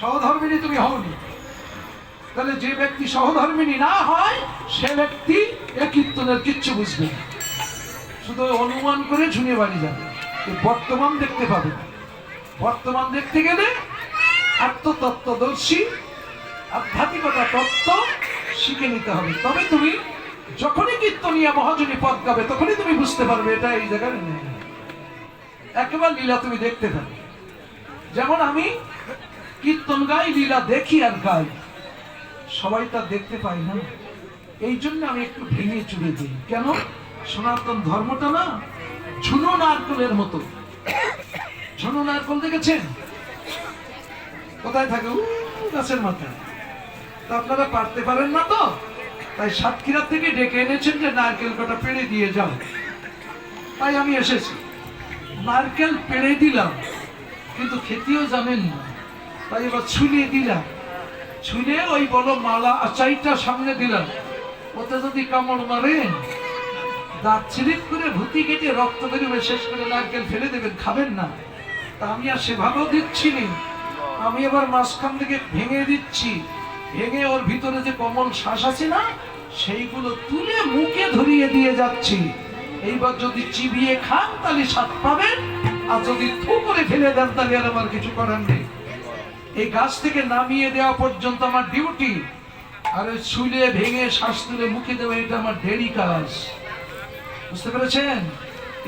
সহধর্মিনী তুমি হওনি। তাহলে যে ব্যক্তি সহধর্মিনী না হয়, সে ব্যক্তি এ কীর্তনের কিচ্ছু বুঝবে না। শুধু অনুমান করে ঝুনিয়ে বাড়ি যাবে। বর্তমান দেখতে পাবে না। বর্তমান দেখতে গেলে আত্মতত্ত্বদর্শী, আধ্যাত্মিকতা তত্ত্ব শিখে নিতে হবে। তবে তুমি যখনই কীর্তনিয়া মহাজনী পদ গাবে, তখনই তুমি বুঝতে পারবে এটা এই জায়গায় একেবারে লীলা তুমি দেখতে পাবে। যেমন আমি কীর্তন গাই, লীলা দেখি আর গাই। সবাই তা দেখতে পাই না। এই জন্য আমি একটু ভেঙে চুড়ে দিই। কেন? সনাতন ধর্মটা না, ঝুনো নারকলের মতো। ঝুনো নারকল দেখেছেন? কোথায় থাকে? গাছের মাথায়। তা আপনারা পারতে পারেন না তো? তাই সাতক্ষীরা থেকে ডেকে এনেছেন যে নারকেল কটা পেড়ে দিয়ে যাও। তাই আমি এসেছি। নারকেল পেড়ে দিলাম, কিন্তু খেতেও জানেন না। তাই এবার ছুলিয়ে দিলাম। ছুলে ওই বড় মালা আচাইটা সামনে দিলাম। ওতে যদি কামড় মারেন দাঁত ছিলিপ করে ভুতি কেটে রক্ত বেরোবে শেষ করে নারকেল ফেলে দেবেন, খাবেন না। তা আমি আর সেভাবেও দিচ্ছি নি। আমি এবার মাঝখান থেকে ভেঙে দিচ্ছি। ভেঙে ওর ভিতরে যে কমল শ্বাস আছে না, সেইগুলো তুলে মুখে ধরিয়ে দিয়ে যাচ্ছি। এইবার যদি চিবিয়ে খান, তাহলে স্বাদ পাবেন। আর যদি থু করে ফেলে দেন, তাহলে আর আমার কিছু করার নেই। এই গাছ থেকে নামিয়ে দেওয়া পর্যন্ত আমার ডিউটি। আর ছুলে ভেঙে শ্বাস তুলে মুখে দেওয়া, এটা আমার দেরি কাজ। বুঝতে পেরেছেন?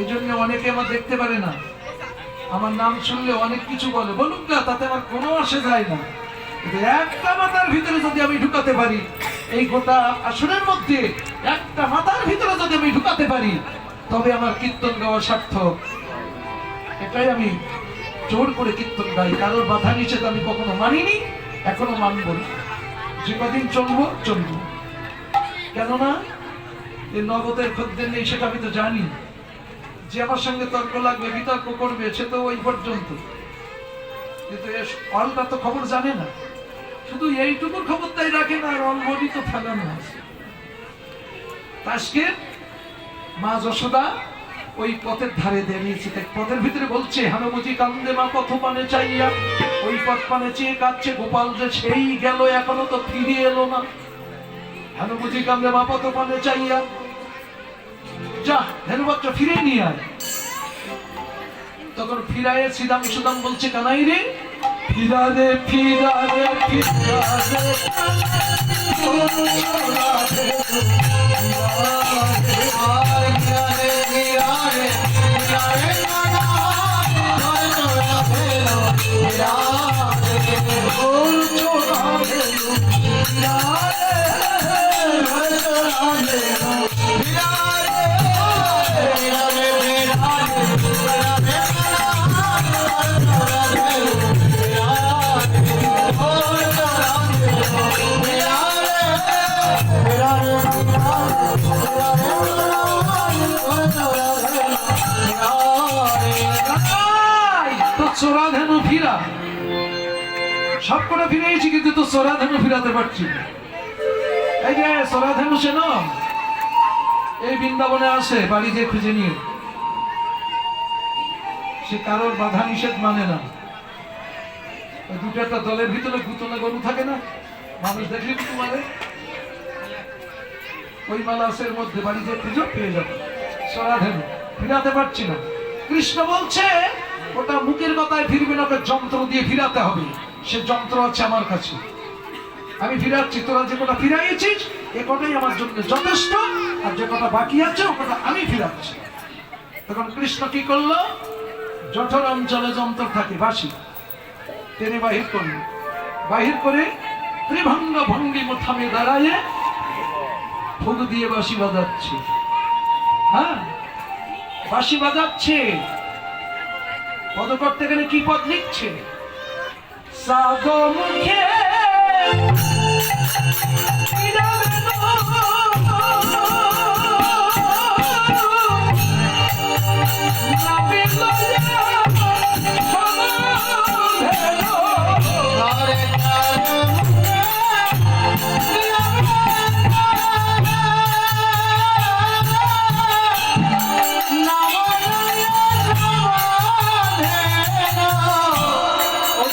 এই জন্য অনেকে আমার দেখতে পারে না। আমার নাম শুনলে অনেক কিছু বলে। বলুক না, তাতে আমার কোনো আসে যায় না। একটা মাথার ভিতরে যদি আমি ঢুকাতে পারি, এই গোটা আসনের মধ্যে একটা মাথার ভিতরে যদি আমি ঢুকাতে পারি, তবে আমার কীর্তন গাওয়া সার্থক। এটাই আমি জোর করে কীর্তন গাই। কারোর বাধা নিষেধ আমি কখনো মানিনি, এখনও মানব না। যে কদিন চলবো চলবো। কেননা এই নগদের খদ্দের নেই, সেটা আমি তো জানি। যে আমার সঙ্গে তর্ক লাগবে, বিতর্ক করবে, সে তো ওই পর্যন্ত। কিন্তু এর অলটা তো খবর জানে না। শুধু এইটুকুর খবর তাই রাখে না, আর অলরেডি তো ফেলানো আছে। আজকে মা যশোদা ওই পথের ধারে দাঁড়িয়েছে তাই পথের ভিতরে বলছে হানুমতি কান্দে মা পথ পানে চাইয়া ওই পথ পানে চেয়ে কাচ্ছে গোপাল যে সেই গেল এখনও তো ফিরে এলো না হানুমতি কান্দে মা পথ পানে চাইয়া যা ধেনু বাচ্চা ফিরে নিয়ে আয় তখন ফিরায়ে সিদাম সুদাম বলছে কানাই রে ফিরা রে ফিরা রে ফিরা রে কানাই, ধেনু ফিরা। সব করে ফিরেছি কিন্তু তো ফিরাতে পারছি এই যে সেন, এই বৃন্দাবনে আসে খুঁজে নিয়ে। সে কারোর বাধা নিষেধ মানে না। দুটো একটা দলের ভিতরে গুতলে গরু থাকে না, মানুষ দেখলে কিন্তু মানে ওই মালাসের মধ্যে বাড়ি যে খুঁজো, পেয়ে যাবে। সরাধেনু ফিরাতে পারছি না। কৃষ্ণ বলছে ওটা মুখের কথায় ফিরবে না, ওকে যন্ত্র দিয়ে ফিরাতে হবে। সে যন্ত্র আছে আমার কাছে। আমি ফিরাচ্ছি, তোরা যে কটা ফিরাইয়েছিস, এ কটাই আমার জন্য যথেষ্ট, আর যে কটা বাকি আছে, ও কটা আমি ফিরাচ্ছি। তখন কৃষ্ণ কি করল? জঠর অঞ্চলে যন্ত্র থাকে বাসি টেনে বাহির করল। বাহির করে ত্রিভঙ্গ ভঙ্গি থামে দাঁড়ায় ফুল দিয়ে বাঁশি বাজাচ্ছে। হ্যাঁ? বাঁশি বাজাচ্ছে। পদ করতে গেলে কি পদ লিখছে? সাগর মুখে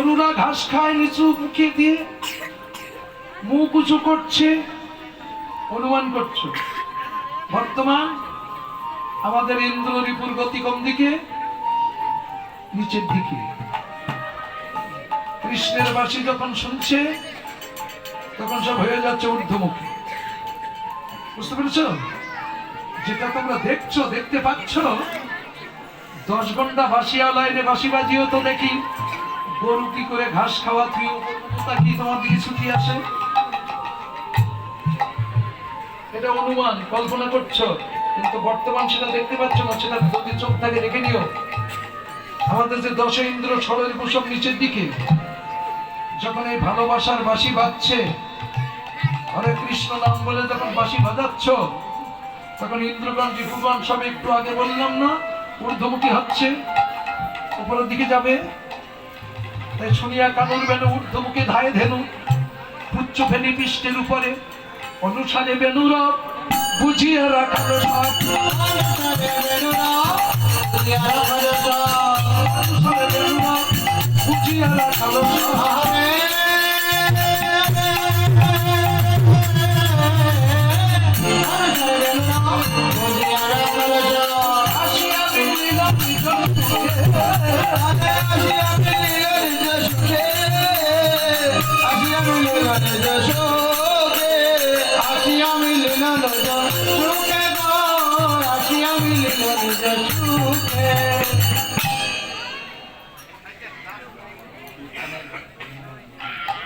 গরুরা ঘাস খায় নিচু মুখে দিয়ে। মুখ উঁচু করছে, অনুমান করছ। বর্তমান আমাদের ইন্দ্র রিপুর গতি কোন দিকে, নিচের দিকে। কৃষ্ণের বাসী যখন শুনছে, তখন সব হয়ে যাচ্ছে ঊর্ধ্বমুখী। বুঝতে পেরেছ? যেটা তোমরা দেখছ, দেখতে পাচ্ছ, দশ ঘণ্টা বাসিয়া লাইনে বাসি বাজিও তো দেখি। গরু কি করে ঘাস খাওয়া তুই তা কি তোমার দিকে ছুটি আসে এটা অনুমান, কল্পনা করছ। কিন্তু বর্তমান সেটা দেখতে পাচ্ছ না, সেটা যদি চোখ থাকে রেখে নিও। আমাদের যে দশ ইন্দ্র ষড়ের কুসব নিচের দিকে, যখন এই ভালোবাসার বাসি বাজছে, হরে কৃষ্ণ নাম বলে যখন বাসি বাজাচ্ছ, তখন ইন্দ্রগণ রিপুগণ সব একটু আগে বললাম না, ঊর্ধ্বমুখী হচ্ছে, উপরের দিকে যাবে। শুনিয়া কানুর বেনু ঊর্ধ্বমুখে ধায়ে ধেনু। পুচ্ছ ফেনি পৃষ্ঠের উপরে অনুসারে বেনুর বুঝিয়ে বেনুর বুঝিয়ে রাখালো Thank you.